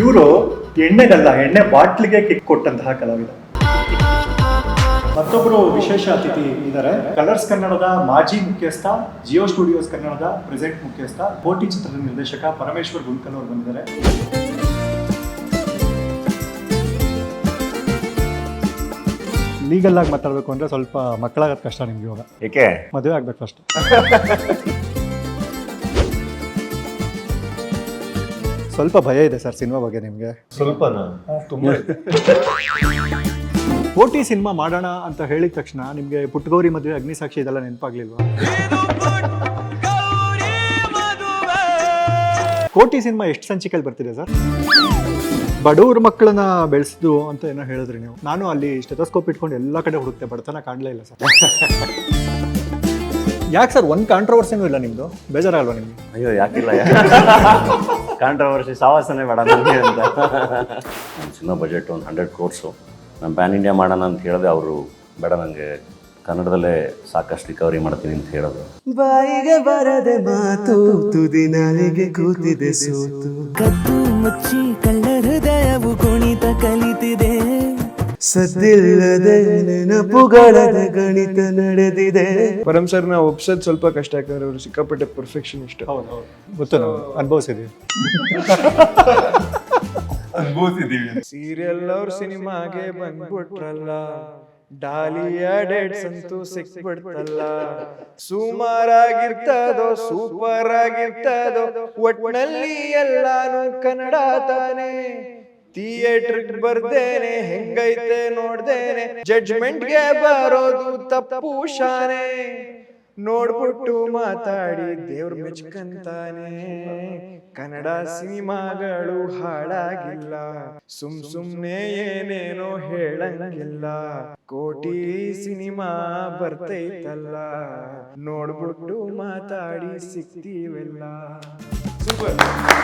ಇವರು ಎಣ್ಣೆಗಲ್ಲ ಎಣ್ಣೆ ಬಾಟ್ಲಿಗೆ ಕಿಕ್ ಕೊಟ್ಟಂತಹ ಕಲಾವಿದ. ಮತ್ತೊಬ್ಬರು ವಿಶೇಷ ಅತಿಥಿ ಇದ್ದಾರೆ ಕಲರ್ಸ್ ಕನ್ನಡದ ಮಾಜಿ ಮುಖ್ಯಸ್ಥ ಜಿಯೋ ಸ್ಟುಡಿಯೋಸ್ ಕನ್ನಡದ ಪ್ರೆಸೆಂಟ್ ಮುಖ್ಯಸ್ಥ ಕೋಟಿ ಚಿತ್ರದ ನಿರ್ದೇಶಕ ಪರಮೇಶ್ವರ್ ಗುಂಡ್ಕಲ್ ಅವರು ಬಂದಿದ್ದಾರೆ. ಲೀಗಲ್ ಆಗಿ ಮಾತಾಡಬೇಕು ಅಂದ್ರೆ ಸ್ವಲ್ಪ ಮಕ್ಕಳಾಗದ್ ಕಷ್ಟ ನಿಮ್ಗೆ ಇವಾಗ. ಏಕೆ? ಮದುವೆ ಆಗ್ಬೇಕು ಫಸ್ಟ್ ಸ್ವಲ್ಪ ಭಯ ಇದೆ ಸರ್ ಸಿನಿಮಾ ಬಗ್ಗೆ ನಿಮಗೆ. ಸ್ವಲ್ಪನಾ? ತುಂಬಾ. ಕೋಟಿ ಸಿನಿಮಾ ಮಾಡೋಣ ಅಂತ ಹೇಳಿದ ತಕ್ಷಣ ನಿಮಗೆ ಪುಟ್ಟಗೌರಿ ಮದುವೆ ಅಗ್ನಿಸಾಕ್ಷಿ ಇದೆಲ್ಲ ನೆನಪಾಗ್ಲಿಲ್ವಾ? ಕೋಟಿ ಸಿನಿಮಾ ಎಷ್ಟು ಸಂಚಿಕೆಯಲ್ಲಿ ಬರ್ತಿದೆ ಸರ್? ಬಡವ್ರ ಮಕ್ಕಳನ್ನ ಬೆಳೆಸಿದು ಅಂತ ಏನೋ ಹೇಳಿದ್ರಿ ನೀವು. ನಾನು ಅಲ್ಲಿ ಸ್ಟೆಥೋಸ್ಕೋಪ್ ಇಟ್ಕೊಂಡು ಎಲ್ಲ ಕಡೆ ಹುಡುಕ್ತೆ ಬಡತನ ಕಾಣಲೇ ಇಲ್ಲ ಸರ್. ಯಾಕೆ ಸರ್ ಒಂದು ಕಾಂಟ್ರವರ್ಸಿನೂ ಇಲ್ಲ ನಿಮ್ಮದು ಬೇಜಾರಾಗಲ್ವಾ ನಿಮಗೆ? ಅಯ್ಯೋ ಯಾಕಿಲ್ಲ. ಕಾಂಟ್ರವರ್ಸಿ ಸಾವಾಸನೆ ಬೇಡ ನನಗೆ ಅಂತ. ಸಿನಿಮಾ ಬಜೆಟ್ ಒಂದು ಹಂಡ್ರೆಡ್ ಕೋರ್ಸು ನಾನು ಪ್ಯಾನ್ ಇಂಡಿಯಾ ಮಾಡೋಣ ಅಂತ ಹೇಳಿದೆ ಅವರು ಬೇಡ ನನಗೆ ಕನ್ನಡದಲ್ಲೇ ಸಾಕಷ್ಟು ರಿಕವರಿ ಮಾಡ್ತೀನಿ ಅಂತ ಹೇಳೋದು. ಬಾಯಿಗೆ ಬರದೆ ಮಾತು ತುದಿ ನಾಲಿಗೆ ಕೂತಿದೆ ಸೋತು. ಕದ್ದು ಮುಚ್ಚಿ ಕಳ್ಳ ಹೃದಯವು ಕುಣಿತ ಕಲಿತಿದೆ. ಸದ್ದಿಲ್ಲದೆ ನೆನಪುಗಳದ ಗಣಿತ ನಡೆದಿದೆ. ಪರಮ್ ಸರ್ನ ಒಪ್ಸೋದು ಸ್ವಲ್ಪ ಕಷ್ಟ ಯಾಕಂದ್ರೆ ಅವರು ಸಿಕ್ಕಾಪಟ್ಟೆ ಪರ್ಫೆಕ್ಷನ್ ಇಷ್ಟ ಗೊತ್ತು ನಾವು ಅನುಭವಿಸಿದ್ದೀವಿ ಸೀರಿಯಲ್ ಅವ್ರ ಸಿನಿಮಾಗೆ ಬಂದ್ಬಿಟ್ರಲ್ಲ. ಡಾಲಿಯ ಡೇಟ್ಸ್ ಅಂತೂ ಸಿಕ್ಬಿಡ್ತಲ್ಲ. ಸುಮಾರಾಗಿರ್ತದೋ ಸೂಪರ್ ಆಗಿರ್ತದೋ ಒಟ್ನಲ್ಲಿ ಎಲ್ಲಾನು ಕನ್ನಡ ತಾನೆ. ಥಿಯೇಟರ್ ಬರ್ದೇನೆ, ಹೆಂಗೈತೆ ನೋಡ್ದೇನೆ ಜಡ್ಜ್ಮೆಂಟ್ಗೆ ಬರೋದು ತಪ್ಪು ಶಾನೆ. ನೋಡ್ಬಿಟ್ಟು ಮಾತಾಡಿ, ದೇವ್ರ ಮೆಚ್ಕಂತಾನೆ. ಕನ್ನಡ ಸಿನಿಮಾಗಳು ಹಾಳಾಗಿಲ್ಲ. ಸುಮ್ ಸುಮ್ನೆ ಏನೇನೋ ಹೇಳಂಗಿಲ್ಲ. ಕೋಟಿ ಸಿನಿಮಾ ಬರ್ತೈತಲ್ಲ. ನೋಡ್ಬಿಟ್ಟು ಮಾತಾಡಿ ಸಿಗ್ತೀವೆಲ್ಲ. ಏ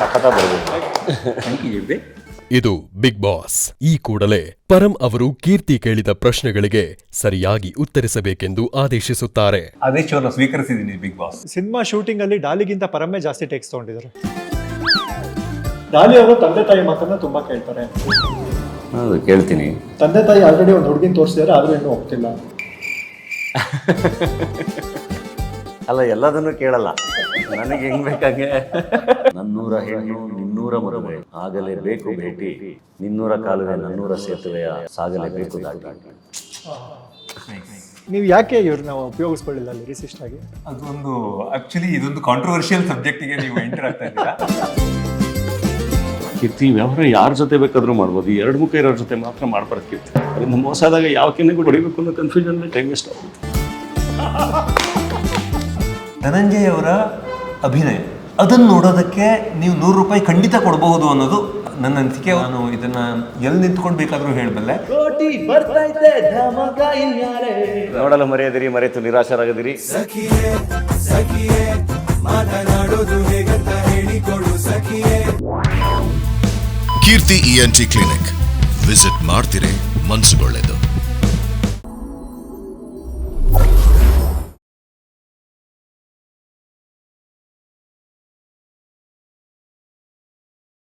ಸಖತ ಬರ್ಬೋದು. ಇದು ಬಿಗ್ ಬಾಸ್. ಈ ಕೂಡಲೇ ಪರಂ ಅವರು ಕೀರ್ತಿ ಕೇಳಿದ ಪ್ರಶ್ನೆಗಳಿಗೆ ಸರಿಯಾಗಿ ಉತ್ತರಿಸಬೇಕೆಂದು ಆದೇಶಿಸುತ್ತಾರೆ. ಆದೇಶವನ್ನು ಸ್ವೀಕರಿಸಿದ್ದೀನಿ ಬಿಗ್ ಬಾಸ್. ಸಿನಿಮಾ ಶೂಟಿಂಗ್ ಅಲ್ಲಿ ಡಾಲಿಗಿಂತ ಪರಮೇ ಜಾಸ್ತಿ ಟೇಕ್ಸ್ ತಗೊಂಡಿದ್ದಾರೆ. ಡಾಲಿ ಅವರು ತಂದೆ ತಾಯಿ ಮಾತನ್ನ ತುಂಬಾ ಕೇಳ್ತಾರೆ. ಹೌದು ಕೇಳ್ತೀನಿ. ತಂದೆ ತಾಯಿ ಆಲ್ರೆಡಿ ಒಂದು ಹುಡುಗಿನ ತೋರಿಸಿದ್ದಾರೆ ಆದ್ರೂ ಇನ್ನೂ ಹೋಗ್ತಿಲ್ಲ ಅಲ್ಲ ಎಲ್ಲದನ್ನು ಕೇಳಲ್ಲ. ನನಗೆ ಹೆಂಗ್ ಬೇಕಾಗೆ? ನನ್ನೂರ ಹೆಣ್ಣು ನಿನ್ನೂರ ಮದುವೆ. ಆಗಲೇ ಬೇಕು ಭೇಟಿ. ನಿನ್ನೂರ ಕಾಲುವೆ ನನ್ನೂರ ಸೇತುವೆಯ ಸಾಗಲೇಬೇಕು ದಾಟಿ. ನೀವು ಯಾಕೆ ಇವ್ರನ್ನ ಉಪಯೋಗಿಸ್ಕೊಳ್ಳಿಲ್ಲ ಲಿರಿಸಿಸ್ಟ್ ಆಗಿ? ಅದೊಂದು ಆಕ್ಚುಲಿ ಇದೊಂದು ಕಾಂಟ್ರವರ್ಷಿಯಲ್ ಸಬ್ಜೆಕ್ಟಿಗೆ ನೀವು ಎಂಟರ್ ಆಗ್ತಾ ಇದ್ದೀರಾ? ಕೀರ್ತಿ ವ್ಯವಹಾರ ಯಾರ ಜೊತೆ ಬೇಕಾದ್ರೂ ಮಾಡ್ಬೋದು. ಈ ಎರಡು ಮುಖ ಇರೋರ ಜೊತೆ ಮಾತ್ರ ಮಾಡ್ಬಾರ್ದು ಕೀರ್ತಿ. ಅದರಿಂದ ಮೋಸ ಆದಾಗ ಯಾವ ಕೆನೆಗೂ ಹೊಡಿಬೇಕು ಅನ್ನೋ ಕನ್ಫ್ಯೂಷನ್ ಟೈಮ್ ವೇಸ್ಟ್ ಆಗುತ್ತೆ. ಧನಂಜಯ್ ಅವರ ಅಭಿನಯ. ಅದನ್ನು ನೋಡೋದಕ್ಕೆ ನೀವು ನೂರು ರೂಪಾಯಿ ಖಂಡಿತ ಕೊಡಬಹುದು ಅನ್ನೋದು ನನ್ನ ಅನಿಸಿಕೆ. ನಾನು ಇದನ್ನ ಎಲ್ಲಿ ನಿಂತ್ಕೊಂಡು ಬೇಕಾದ್ರೂ ಹೇಳಬಲ್ಲೆ. ನೋಡಲು ಮರೆಯದಿರಿ ಮರೆತು ನಿರಾಶರಾಗದಿರಿ. ಕೀರ್ತಿ ಇಎನ್ಟಿ ಕ್ಲಿನಿಕ್ ವಿಸಿಟ್ ಮಾಡ್ತಿರೇ ಮನ್ಸುಗೊಳ್ಳೆದು.